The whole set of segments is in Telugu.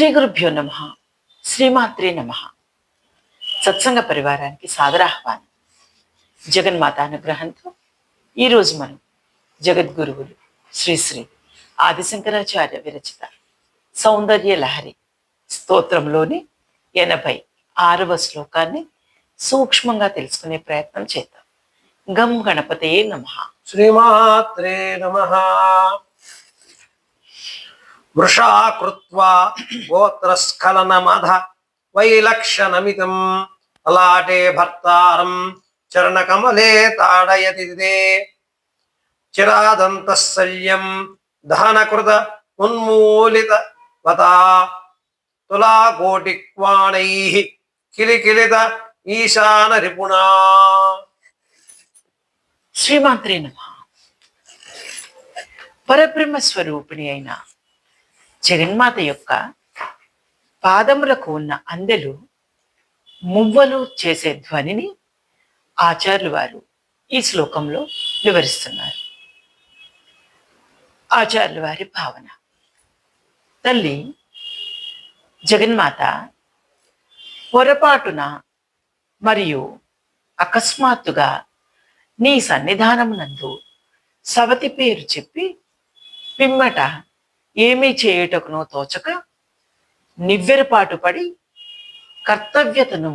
శ్రీ గురుభ్యో నమ. శ్రీమాత్రే నమ. సత్సంగ పరివారానికి సాదరాహ్వానం. జగన్మాత అనుగ్రహంతో ఈరోజు మనం జగద్గురువులు శ్రీశ్రీ ఆదిశంకరాచార్య విరచిత సౌందర్య లహరి స్తోత్రంలోని ఎనభై ఆరవ శ్లోకాన్ని సూక్ష్మంగా తెలుసుకునే ప్రయత్నం చేద్దాం. గం గణపతయే నమః. శ్రీమాత్రే నమ. వృషా కృత్వా గోత్రస్ఖలనమధ వైలక్షణమితం అలాటే భర్తారం చరణకమలే తాడయతి చిరాదంతశల్యం దహనకృత ఉన్మూలిత వతా తులాకోటిక్వాణై కిలికిలిత ఈశాన రిపుణా. శ్రీమాత్రే నమ. పరబ్రహ్మ స్వరూపిణి అయిన జగన్మాత యొక్క పాదములకు ఉన్న అందెలు మువ్వలు చేసే ధ్వనిని ఆచార్యులు వారు ఈ శ్లోకంలో వివరిస్తున్నారు. ఆచార్యుల వారి భావన. తల్లి జగన్మాత పొరపాటున మరియు అకస్మాత్తుగా నీ సన్నిధానమునందు సవతి పేరు చెప్పి పిమ్మట ఏమీ చేయుటకునో తోచక నివ్వెరపాటు పడి కర్తవ్యతను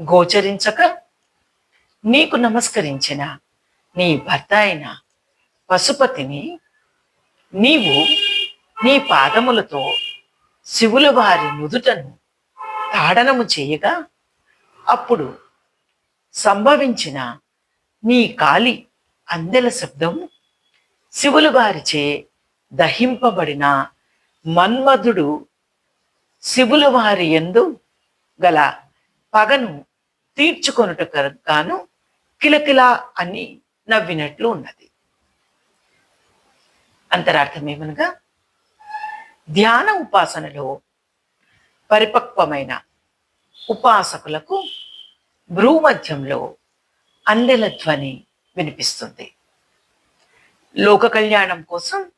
గోచరించక నీకు నమస్కరించిన నీ భర్త అయిన పశుపతిని నీవు నీ పాదములతో శివుల వారి నుదుటను తాడనము చేయగా అప్పుడు సంభవించిన నీ కాలి అందెల శబ్దం శివులు వారిచే దహింపబడిన మన్మధుడు శివుల వారి ఎందు గల పగను తీర్చుకొనుట గాను కిలకిలా అని నవ్వినట్లు ఉన్నది. అంతరార్థం ఏమనగా ధ్యాన ఉపాసనలో పరిపక్వమైన ఉపాసకులకు భ్రూమధ్యంలో అందెల ధ్వని వినిపిస్తుంది. లోక కళ్యాణం కోసం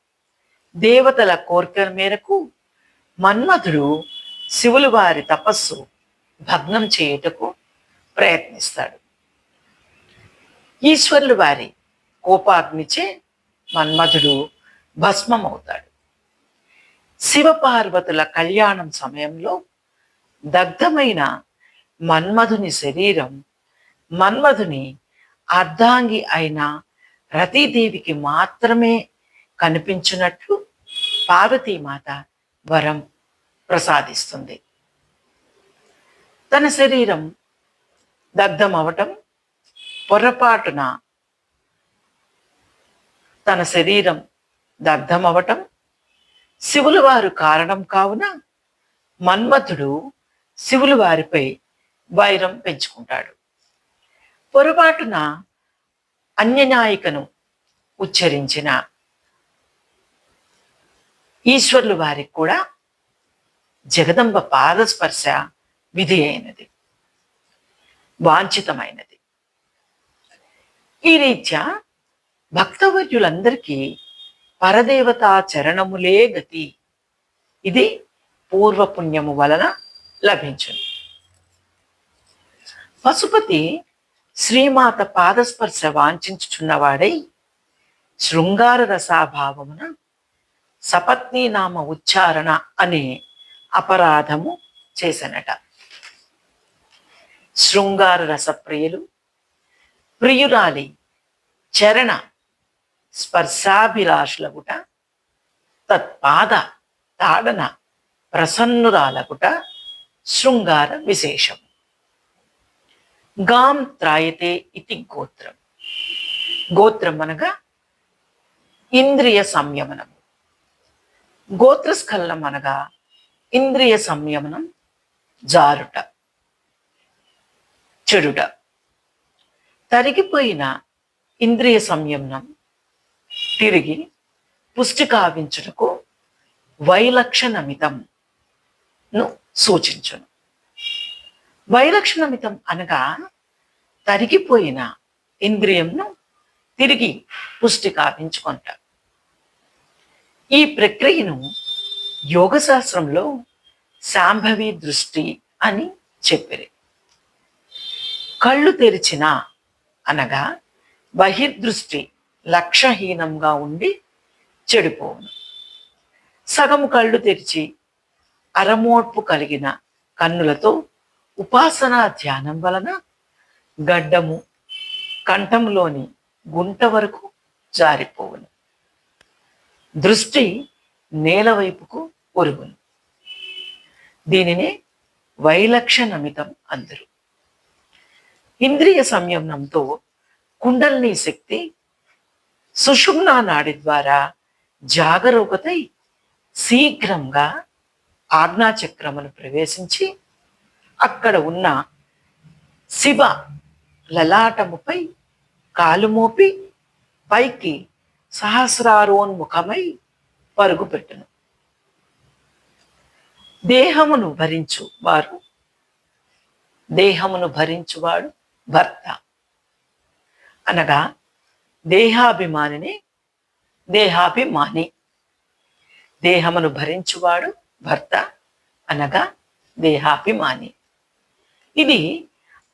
దేవతల కోరిక మేరకు మన్మధుడు శివులు వారి తపస్సు భగ్నం చేయుటకు ప్రయత్నిస్తాడు. ఈశ్వరులు వారి కోపాగ్నిచే మన్మధుడు భస్మమవుతాడు. శివపార్వతుల కళ్యాణం సమయంలో దగ్ధమైన మన్మధుని శరీరం మన్మధుని అర్ధాంగి అయిన రతీదేవికి మాత్రమే కనిపించినట్లు పార్వతీమాత వరం ప్రసాదిస్తుంది. తన శరీరం దగ్ధమవటం పొరపాటున తన శరీరం దగ్ధమవటం శివులు వారు కారణం కావున మన్మథుడు శివులు వారిపై వైరం పెంచుకుంటాడు. పొరపాటున అన్యనాయికను ఉచ్చరించిన ఈశ్వరులు వారికి కూడా జగదంబ పాదస్పర్శ విధి అయినది వాంఛితమైనది. ఈ రీత్యా భక్తవర్యులందరికీ పరదేవతా చరణములే గతి. ఇది పూర్వపుణ్యము వలన లభించును. పశుపతి శ్రీమాత పాదస్పర్శ వాంఛించుచున్నవాడై శృంగార రసాభావమున సపత్ని నామ ఉచ్చారణ అనే అపరాధము చేసనట. శృంగార రసప్రియులు ప్రియురాలి చరణ స్పర్శాభిలాషులగుట తత్పాద తాడన ప్రసన్నురాలగుట శృంగార విశేషం గాం త్రాయతే ఇది గోత్రం. గోత్రం అనగా ఇంద్రియ సంయమనం గోత్రస్ఖలనం అనగా ఇంద్రియ సంయమనం జారుట చెడుట. తరిగిపోయిన ఇంద్రియ సంయమనం తిరిగి పుష్టి కావించుటకు వైలక్షణమితంను సూచించును. వైలక్షణమితం అనగా తరిగిపోయిన ఇంద్రియంను తిరిగి పుష్టి కావించుకుంటారు ఈ ప్రక్రియను యోగశాస్త్రంలో శాంభవి దృష్టి అని చెప్పిరి. కళ్ళు తెరిచిన అనగా బహిర్దృష్టి లక్ష్యహీనంగా ఉండి చెడిపోవును. సగము కళ్ళు తెరిచి అరమోడ్పు కలిగిన కన్నులతో ఉపాసనా ధ్యానం వలన గడ్డము కంఠంలోని గుంట వరకు జారిపోవును. దృష్టి నేల వైపుకు ఒరుగును. దీనినే వైలక్షణమితం అందరు. ఇంద్రియ సంయమనంతో కుండల్ని శక్తి సుషుమ్నా నాడి ద్వారా జాగరూకతై శీఘ్రంగా ఆజ్ఞాచక్రమును ప్రవేశించి అక్కడ ఉన్న శివ లలాటముపై కాలు మోపి పైకి సహస్రారోన్ముఖమై పరుగుపెట్టును. దేహమును భరించు వారు. దేహమును భరించువాడు భర్త. అనగా దేహాభిమానిని దేహాభిమాని. దేహమును భరించువాడు భర్త. అనగా దేహాభిమాని. ఇది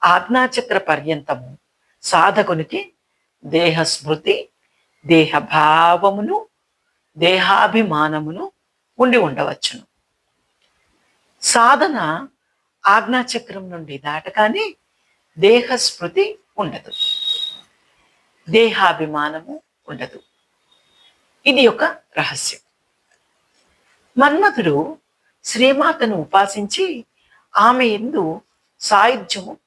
ఆజ్ఞాచక్ర పర్యంతము సాధకునికి దేహ దేహభావమును దేహాభిమానమును ఉండి ఉండవచ్చును. సాధన ఆజ్ఞాచక్రం నుండి దాటగానే దేహస్మృతి ఉండదు. దేహాభిమానము ఉండదు. ఇది ఒక రహస్యం. మన్మథుడు శ్రీమాతను ఉపాసించి ఆమె ఎందు సాయుధ్యము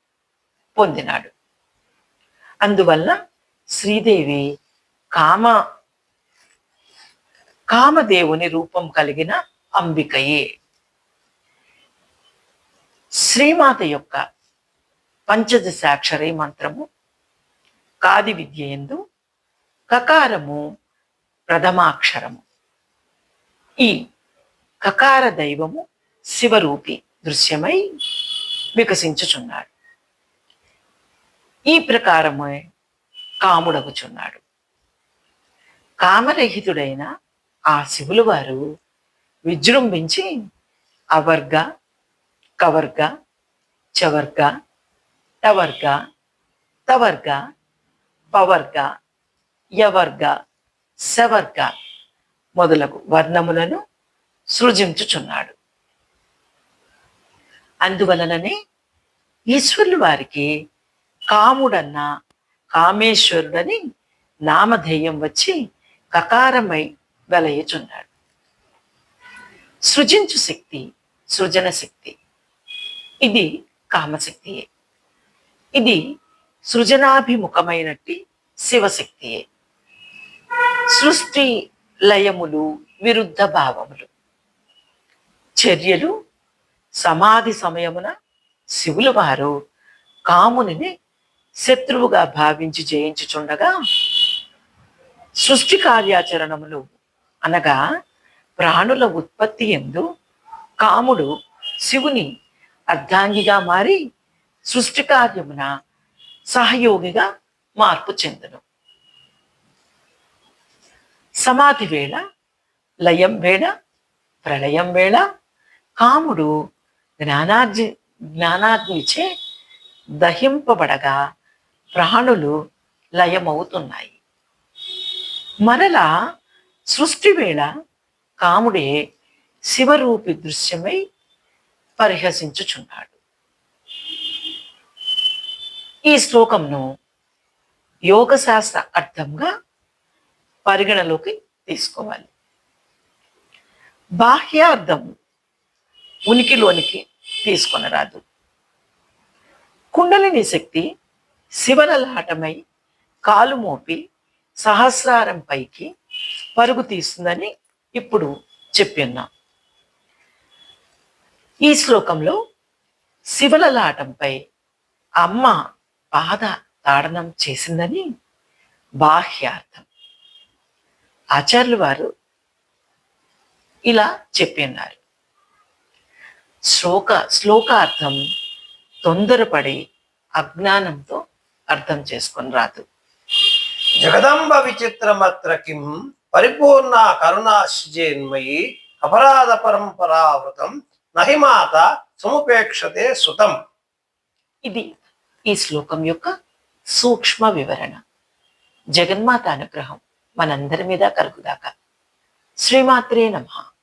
పొందినాడు. అందువల్ల శ్రీదేవి కామ కామదేవుని రూపం కలిగిన అంబికయే. శ్రీమాత యొక్క పంచదశాక్షరి మంత్రము కాది విద్య ఎందు కకారము ప్రథమాక్షరము. ఈ కకార దైవము శివరూపి దృశ్యమై వికసించుచున్నాడు. ఈ ప్రకారమే కాముడగుచున్నాడు. కామరహితుడైన ఆ శివులు వారు విజృంభించి అవర్గ కవర్గ చవర్గ టవర్గ తవర్గ పవర్గ యవర్గ సవర్గ మొదలగు వర్ణములను సృజించుచున్నాడు. అందువలననే ఈశ్వరులు వారికి కాముడన్న కామేశ్వరుడని నామధేయం వచ్చి కకారమై వెలయుచున్నాడు. సృజించు శక్తి సృజన శక్తి. ఇది కామశక్తియే. ఇది సృజనాభిముఖమైనట్టి శివశక్తియే. సృష్టి లయములు విరుద్ధ భావములు. చర్యలు సమాధి సమయమున శివులు వారు కామునిని శత్రువుగా భావించి జయించుచుండగా సృష్టి కార్యాచరణములు అనగా ప్రాణుల ఉత్పత్తి ఎందు కాముడు శివుని అర్ధాంగిగా మారి సృష్టి కార్యమున సహయోగిగా మార్పు చెందును. సమాధి వేళ లయం వేళ ప్రళయం వేళ కాముడు జ్ఞానార్జి జ్ఞానాగ్నిచే దహింపబడగా ప్రాణులు లయమవుతున్నాయి. మరలా సృష్టి వేళ కాముడే శివరూపి దృశ్యమై పరిహసించుచున్నాడు. ఈ శ్లోకంను యోగశాస్త్ర అర్థంగా పరిగణలోకి తీసుకోవాలి. బాహ్యార్థం ఉనికిలోనికి తీసుకొనరాదు. కుండలిని శక్తి శివలలాటమై కాలు మోపి సహస్రారం పైకి పరుగు తీస్తుందని ఇప్పుడు చెప్పిన్నాం. ఈ శ్లోకంలో శివలలాటంపై అమ్మ బాధ తాడనం చేసిందని బాహ్యార్థం. ఆచార్యులు వారు ఇలా చెప్పిన్నారు శ్లోక శ్లోకార్థం తొందరపడి అజ్ఞానంతో అర్థం చేసుకొని రాదు. జగదంబ విచిత్రమత్ర కిం పరిపూర్ణ కరుణాశ్చేన్మయి అపరాధ పరంపరావృతం నహిమాత సముపేక్షతే సుతం. ఇది ఈ శ్లోకం యొక్క సూక్ష్మ వివరణ. జగన్మాత అనుగ్రహం మనందరి మీద కలుగుదాక. శ్రీమాత్రే నమః.